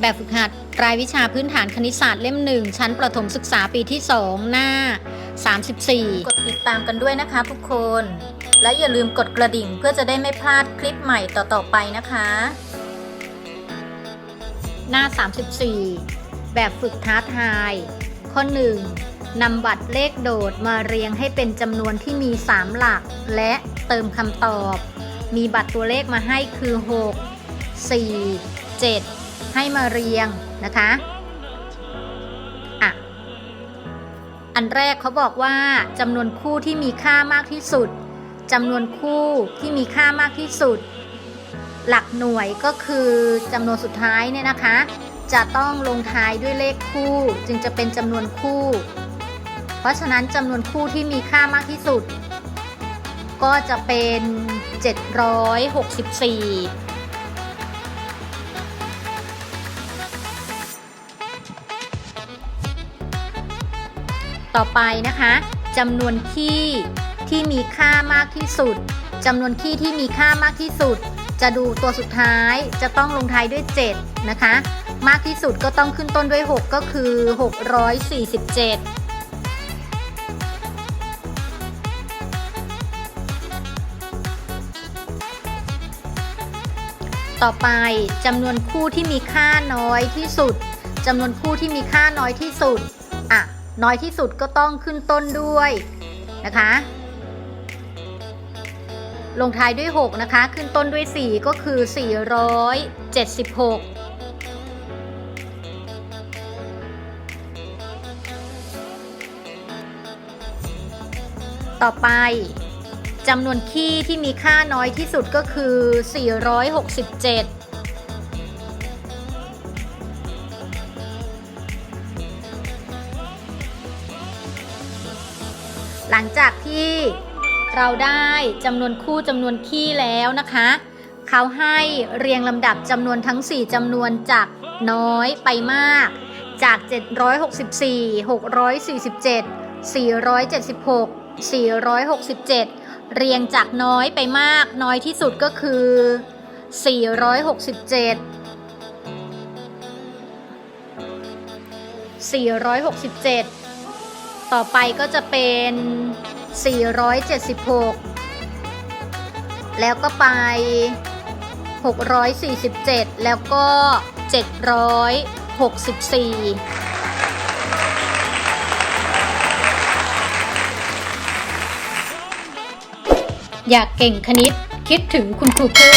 แบบฝึกหัด รายวิชาพื้นฐานคณิตศาสตร์เล่มหนึ่งชั้นประถมศึกษาปีที่ 2 หน้า 34 กดติดตามกันด้วยนะคะทุกคน และอย่าลืมกดกระดิ่งเพื่อจะได้ไม่พลาดคลิปใหม่ต่อๆไปนะคะ หน้า 34 แบบฝึกท้าทาย ข้อ 1. นำบัตรเลขโดดมาเรียงให้เป็นจำนวนที่มี 3 หลัก และเติมคำตอบ มีบัตรตัวเลขมาให้คือ 6 4 7 ให้มาเรียงนะคะอะอันแรกเขาบอกว่าจำนวนคู่ที่มีค่ามากที่สุดจำนวนคู่ที่มีค่ามากที่สุด หลักหน่วยก็คือจำนวนสุดท้ายเนี่ยนะคะ จะต้องลงท้ายด้วยเลขคู่ จึงจะเป็นจำนวนคู่ เพราะฉะนั้นจำนวนคู่ที่มีค่ามากที่สุด ก็จะเป็น 764 ต่อไปนะคะจำนวนขี้ที่มีค่ามากที่สุดจำนวนขี้ที่มีค่ามากที่สุด จะดูตัวสุดท้ายจะต้องลงท้ายด้วย 7 นะคะ มากที่สุดก็ต้องขึ้นต้นด้วย 6 ก็คือ 647ต่อไปจำนวนคู่ที่มีค่าน้อยที่สุดจำนวนคู่ที่มีค่าน้อยที่สุดอะ น้อยที่สุดก็ต้องขึ้นต้นด้วยนะคะ ลงท้ายด้วย 6 นะคะ ขึ้นต้นด้วย 4 ก็คือ 476 ต่อไปจำนวนขี้ที่มีค่าน้อยที่สุดก็คือ 467 หลังจากที่เราได้จำนวนคู่จำนวนขี้แล้วนะคะ เขาให้เรียงลำดับจำนวนทั้ง 4จำนวนจากน้อยไปมาก จาก 764 647 476 467 เรียงจากน้อยไปมาก น้อยที่สุดก็คือ 467 467 ต่อไปก็จะเป็น 476 แล้วก็ไป 647 แล้วก็ 764อยากเก่งคณิตคิดถึงคุณครูพึ่ง